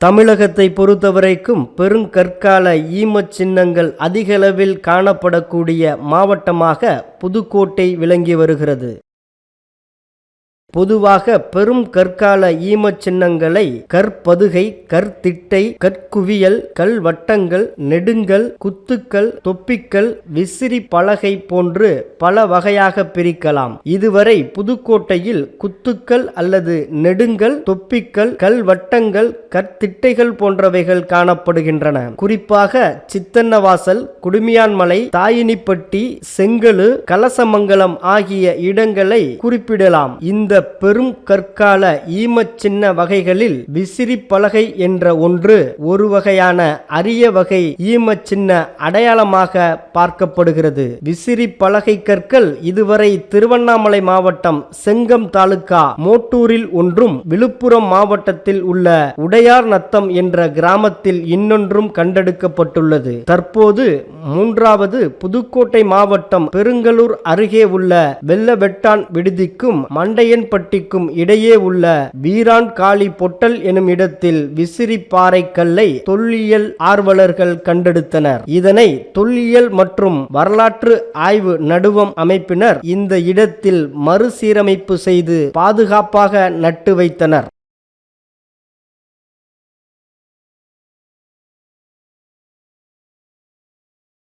தமிழகத்தை பொறுத்தவரைக்கும் பெருங்கற்கால ஈமச் சின்னங்கள் அதிகளவில் காணப்படக்கூடிய மாவட்டமாக புதுக்கோட்டை விளங்கி வருகிறது. பொதுவாக பெரும் கற்கால ஈமச் சின்னங்களை கற்பதுகை கற்திட்டை கற்குவியல் கல்வட்டங்கள் நெடுங்கல் குத்துக்கள் தொப்பிக்கல் விசிறி பலகை போன்று பல வகையாக பிரிக்கலாம். இதுவரை புதுக்கோட்டையில் குத்துக்கள் அல்லது நெடுங்கல் தொப்பிக்கல் கல்வட்டங்கள் கற்திட்டைகள் போன்றவைகள் காணப்படுகின்றன. குறிப்பாக சித்தன்னவாசல் குடுமியான்மலை தாயினிப்பட்டி செங்கலு கலசமங்கலம் ஆகிய இடங்களை குறிப்பிடலாம். இந்த பெரும் கற்கால ஈமச்சின்ன வகைகளில் விசிறி பலகை என்ற ஒன்று ஒரு வகையான அரிய வகை ஈமச்சின்ன அடையாளமாக பார்க்கப்படுகிறது. விசிறி பலகை கற்கள் இதுவரை திருவண்ணாமலை மாவட்டம் செங்கம் தாலுகா மோட்டூரில் ஒன்றும் விழுப்புரம் மாவட்டத்தில் உள்ள உடையார் நத்தம் என்ற கிராமத்தில் இன்னொன்றும் கண்டெடுக்கப்பட்டுள்ளது. தற்போது மூன்றாவது புதுக்கோட்டை மாவட்டம் பெருங்கலூர் அருகே உள்ள வெள்ளவெட்டான் விடுதிக்கும் மண்டையன் தேன்பட்டிக்கும் இடையே உள்ள வீரான் காளி பொட்டல் எனும் இடத்தில் விசிறி பாறை கல்லை தொல்லியல் ஆர்வலர்கள் கண்டெடுத்தனர். இதனை தொல்லியல் மற்றும் வரலாற்று ஆய்வு நடுவம் அமைப்பினர் இந்த இடத்தில் மறுசீரமைப்பு செய்து பாதுகாப்பாக நட்டு வைத்தனர்.